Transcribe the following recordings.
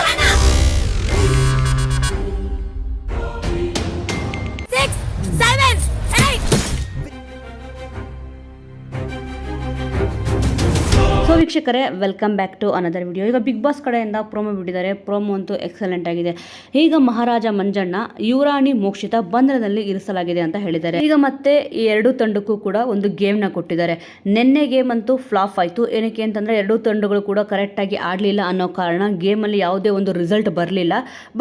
ಆಗಲ್ಲ ವೀಕ್ಷಕರೇ welcome back to another video ಈಗ ಬಿಗ್ ಬಾಸ್ ಕಡೆಯಿಂದ ಪ್ರೋಮೋ ಬಿಟ್ಟಿದ್ದಾರೆ. ಪ್ರೋಮೋ ಅಂತೂ ಎಕ್ಸಲೆಂಟ್ ಆಗಿದೆ. ಈಗ ಮಹಾರಾಜ ಮಂಜಣ್ಣ, ಯುವರಾಣಿ ಮೋಕ್ಷಿತ ಬಂಧನದಲ್ಲಿ ಇರಿಸಲಾಗಿದೆ ಅಂತ ಹೇಳಿದ್ದಾರೆ. ಈಗ ಮತ್ತೆ ಈ ಎರಡು ತಂಡಕ್ಕೂ ಕೂಡ ಒಂದು ಗೇಮ್ನ ಕೊಟ್ಟಿದ್ದಾರೆ. ನಿನ್ನೆ ಗೇಮ್ ಅಂತೂ ಫ್ಲಾಪ್ ಆಯಿತು. ಏನಕ್ಕೆ ಅಂತಂದರೆ ಎರಡೂ ತಂಡಗಳು ಕೂಡ ಕರೆಕ್ಟಾಗಿ ಆಡಲಿಲ್ಲ ಅನ್ನೋ ಕಾರಣ ಗೇಮಲ್ಲಿ ಯಾವುದೇ ಒಂದು ರಿಸಲ್ಟ್ ಬರಲಿಲ್ಲ.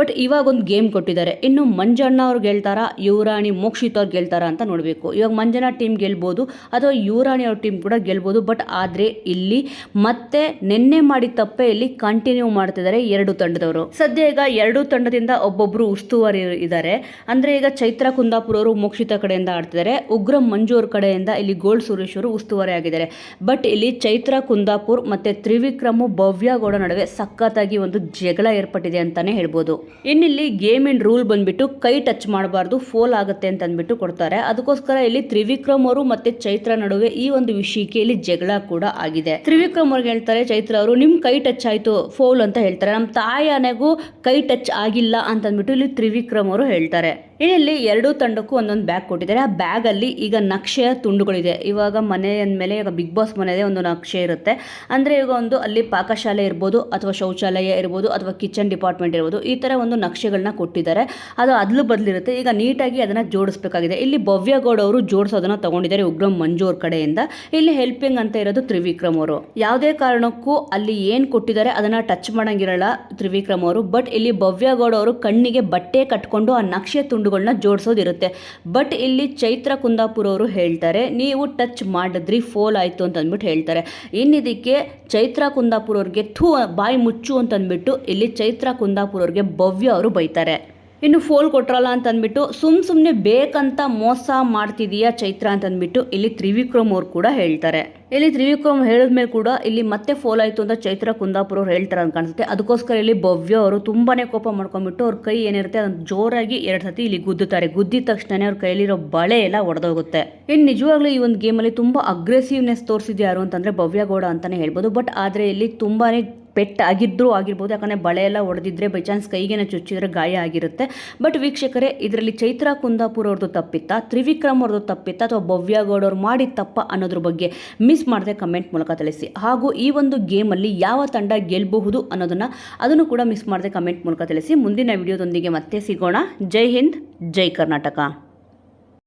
ಬಟ್ ಇವಾಗ ಒಂದು ಗೇಮ್ ಕೊಟ್ಟಿದ್ದಾರೆ. ಇನ್ನು ಮಂಜಣ್ಣ ಅವ್ರು ಗೆಲ್ತಾರಾ, ಯುವರಾಣಿ ಮೋಕ್ಷಿತ ಅವ್ರು ಗೆಲ್ತಾರಾ ಅಂತ ನೋಡಬೇಕು. ಇವಾಗ ಮಂಜಣ್ಣ ಟೀಮ್ ಗೆಲ್ಬೋದು ಅಥವಾ ಯುವರಾಣಿ ಅವ್ರ ಟೀಮ್ ಕೂಡ ಗೆಲ್ಬೋದು. ಬಟ್ ಆದರೆ ಇಲ್ಲಿ ಮತ್ತೆ ನಿನ್ನೆ ಮಾಡಿದ ತಪ್ಪೆ ಇಲ್ಲಿ ಕಂಟಿನ್ಯೂ ಮಾಡ್ತಿದ್ದಾರೆ ಎರಡು ತಂಡದವರು. ಸದ್ಯ ಈಗ ಎರಡು ತಂಡದಿಂದ ಒಬ್ಬೊಬ್ರು ಉಸ್ತುವಾರಿ ಇದ್ದಾರೆ. ಅಂದ್ರೆ ಈಗ ಚೈತ್ರ ಕುಂದಾಪುರ ಅವರು ಮೋಕ್ಷಿತ ಕಡೆಯಿಂದ ಆಡ್ತಿದ್ದಾರೆ. ಉಗ್ರ ಮಂಜು ಅವ್ರ ಕಡೆಯಿಂದ ಇಲ್ಲಿ ಗೋಲ್ಡ್ ಸುರೇಶ್ ಅವರು ಉಸ್ತುವಾರಿ ಆಗಿದ್ದಾರೆ. ಬಟ್ ಇಲ್ಲಿ ಚೈತ್ರ ಕುಂದಾಪುರ್ ಮತ್ತೆ ತ್ರಿವಿಕ್ರಮು ಭವ್ಯ ಗೌಡ ನಡುವೆ ಸಖತ್ತಾಗಿ ಒಂದು ಜಗಳ ಏರ್ಪಟ್ಟಿದೆ ಅಂತಾನೆ ಹೇಳ್ಬೋದು. ಇನ್ನಿಲ್ಲಿ ಗೇಮ್ ಇನ್ ರೂಲ್ ಬಂದ್ಬಿಟ್ಟು ಕೈ ಟಚ್ ಮಾಡಬಾರ್ದು ಫೋಲ್ ಆಗುತ್ತೆ ಅಂತ ಅಂದ್ಬಿಟ್ಟು ಕೊಡ್ತಾರೆ. ಅದಕ್ಕೋಸ್ಕರ ಇಲ್ಲಿ ತ್ರಿವಿಕ್ರಮ್ ಅವರು ಮತ್ತೆ ಚೈತ್ರ ನಡುವೆ ಈ ಒಂದು ವಿಷಯಕ್ಕೆ ಇಲ್ಲಿ ಜಗಳ ಕೂಡ ಆಗಿದೆ. ತ್ರಿವಿಕ್ರಮ್ ಅವ್ರಿಗೆ ಹೇಳ್ತಾರೆ, ಚೈತ್ರ ಅವರು ನಿಮ್ಮ ಕೈ ಟಚ್ ಆಯಿತು, ಫೋಲ್ ಅಂತ ಹೇಳ್ತಾರೆ. ನಮ್ಮ ತಾಯಿ ಆನೆಗೂ ಕೈ ಟಚ್ ಆಗಿಲ್ಲ ಅಂತ ಅಂದ್ಬಿಟ್ಟು ಇಲ್ಲಿ ತ್ರಿವಿಕ್ರಮ್ ಅವರು ಹೇಳ್ತಾರೆ. ಇಲ್ಲಿ ಎರಡೂ ತಂಡಕ್ಕೂ ಒಂದೊಂದು ಬ್ಯಾಗ್ ಕೊಟ್ಟಿದ್ದಾರೆ. ಆ ಬ್ಯಾಗ್ ಅಲ್ಲಿ ಈಗ ನಕ್ಷೆಯ ತುಂಡುಗಳಿದೆ. ಇವಾಗ ಮನೆ ಅಂದಮೇಲೆ ಈಗ ಬಿಗ್ ಬಾಸ್ ಮನೆಯದೇ ಒಂದು ನಕ್ಷೆ ಇರುತ್ತೆ. ಅಂದ್ರೆ ಈಗ ಒಂದು ಅಲ್ಲಿ ಪಾಕಶಾಲೆ ಇರ್ಬೋದು, ಅಥವಾ ಶೌಚಾಲಯ ಇರ್ಬೋದು, ಅಥವಾ ಕಿಚನ್ ಡಿಪಾರ್ಟ್ಮೆಂಟ್ ಇರ್ಬೋದು, ಈ ತರ ಒಂದು ನಕ್ಷೆಗಳನ್ನ ಕೊಟ್ಟಿದ್ದಾರೆ. ಅದು ಅದ್ಲು ಬದಲಿರುತ್ತೆ. ಈಗ ನೀಟಾಗಿ ಅದನ್ನ ಜೋಡಿಸ್ಬೇಕಾಗಿದೆ. ಇಲ್ಲಿ ಭವ್ಯಗೌಡ ಅವರು ಜೋಡಿಸೋದನ್ನು ತಗೊಂಡಿದ್ದಾರೆ ಉಗ್ರಂ ಮಂಜು ಅವ್ರ ಕಡೆಯಿಂದ. ಇಲ್ಲಿ ಹೆಲ್ಪಿಂಗ್ ಅಂತ ಇರೋದು ತ್ರಿವಿಕ್ರಮ್ ಅವರು ಯಾವುದೇ ಕಾರಣಕ್ಕೂ ಅಲ್ಲಿ ಏನು ಕೊಟ್ಟಿದ್ದಾರೆ ಅದನ್ನು ಟಚ್ ಮಾಡೋಂಗಿರಲ್ಲ ತ್ರಿವಿಕ್ರಮ್ ಅವರು. ಬಟ್ ಇಲ್ಲಿ ಭವ್ಯ ಗೌಡ ಅವರು ಕಣ್ಣಿಗೆ ಬಟ್ಟೆ ಕಟ್ಕೊಂಡು ಆ ನಕ್ಷೆ ತುಂಡುಗಳನ್ನ ಜೋಡಿಸೋದಿರುತ್ತೆ. ಬಟ್ ಇಲ್ಲಿ ಚೈತ್ರ ಕುಂದಾಪುರ ಅವರು ಹೇಳ್ತಾರೆ, ನೀವು ಟಚ್ ಮಾಡಿದ್ರಿ ಫೋಲ್ ಆಯಿತು ಅಂತ ಅಂದ್ಬಿಟ್ಟು ಹೇಳ್ತಾರೆ. ಇನ್ನಿದಕ್ಕೆ ಚೈತ್ರ ಕುಂದಾಪುರ ಅವ್ರಿಗೆ ಥೂ, ಬಾಯಿ ಮುಚ್ಚು ಅಂತಂದ್ಬಿಟ್ಟು ಇಲ್ಲಿ ಚೈತ್ರ ಕುಂದಾಪುರ ಅವ್ರಿಗೆ ಭವ್ಯ ಅವರು ಬೈತಾರೆ. ಇನ್ನು ಫೋಲ್ ಕೊಟ್ರಲ್ಲ ಅಂತ ಅಂದ್ಬಿಟ್ಟು ಸುಮ್ ಸುಮ್ಮನೆ ಬೇಕಂತ ಮೋಸ ಮಾಡ್ತಿದೀಯಾ ಚೈತ್ರ ಅಂತ ಅಂದ್ಬಿಟ್ಟು ಇಲ್ಲಿ ತ್ರಿವಿಕ್ರಮ್ ಅವ್ರು ಕೂಡ ಹೇಳ್ತಾರೆ. ಇಲ್ಲಿ ತ್ರಿವಿಕ್ರಮ್ ಹೇಳಿದ್ಮೇಲೆ ಕೂಡ ಇಲ್ಲಿ ಮತ್ತೆ ಫೋಲ್ ಆಯ್ತು ಅಂತ ಚೈತ್ರ ಕುಂದಾಪುರ ಅವ್ರು ಹೇಳ್ತಾರೆ ಅಂತ ಕಾಣಿಸುತ್ತೆ. ಅದಕ್ಕೋಸ್ಕರ ಇಲ್ಲಿ ಭವ್ಯ ಅವರು ತುಂಬಾನೇ ಕೋಪ ಮಾಡ್ಕೊಂಡ್ಬಿಟ್ಟು ಅವ್ರ ಕೈ ಏನಿರುತ್ತೆ ಅದನ್ನ ಜೋರಾಗಿ ಎರಡು ಸತಿ ಇಲ್ಲಿ ಗುದ್ದುತ್ತಾರೆ. ಗುದ್ದಿದ ತಕ್ಷಣನೇ ಅವ್ರ ಕೈಲಿರೋ ಬಳೆ ಎಲ್ಲ ಒಡೆದೋಗುತ್ತೆ. ಇನ್ನು ನಿಜವಾಗ್ಲೂ ಈ ಒಂದು ಗೇಮಲ್ಲಿ ತುಂಬಾ ಅಗ್ರೆಸಿವ್ನೆಸ್ ತೋರಿಸಿದ್ಯಾರು ಅಂತಂದ್ರೆ ಭವ್ಯ ಗೌಡ ಅಂತಾನೆ ಹೇಳ್ಬೋದು. ಬಟ್ ಆದ್ರೆ ಇಲ್ಲಿ ತುಂಬಾನೇ ಪೆಟ್ ಆಗಿದ್ರೂ ಆಗಿರ್ಬೋದು, ಯಾಕಂದರೆ ಬಳೆ ಎಲ್ಲ ಒಡೆದಿದ್ರೆ ಬೈ ಚಾನ್ಸ್ ಕೈಗೇನೆ ಚುಚ್ಚಿದ್ರೆ ಗಾಯ ಆಗಿರುತ್ತೆ. ಬಟ್ ವೀಕ್ಷಕರೇ, ಇದರಲ್ಲಿ ಚೈತ್ರ ಕುಂದಾಪುರ ಅವ್ರದ್ದು ತಪ್ಪಿತ್ತಾ? ತ್ರಿವಿಕ್ರಮ್ ಅವ್ರದ್ದು ತಪ್ಪಿತ್ತಾ? ಅಥವಾ ಭವ್ಯ ಗೌಡ ಅವ್ರು ತಪ್ಪ ಅನ್ನೋದ್ರ ಬಗ್ಗೆ ಮಿಸ್ ಮಾಡದೆ ಕಮೆಂಟ್ ಮೂಲಕ ತಿಳಿಸಿ. ಹಾಗೂ ಈ ಒಂದು ಗೇಮಲ್ಲಿ ಯಾವ ತಂಡ ಗೆಲ್ಲಬಹುದು ಅನ್ನೋದನ್ನು ಅದನ್ನು ಕೂಡ ಮಿಸ್ ಮಾಡದೆ ಕಮೆಂಟ್ ಮೂಲಕ ತಿಳಿಸಿ. ಮುಂದಿನ ವಿಡಿಯೋದೊಂದಿಗೆ ಮತ್ತೆ ಸಿಗೋಣ. ಜೈ ಹಿಂದ್, ಜೈ ಕರ್ನಾಟಕ.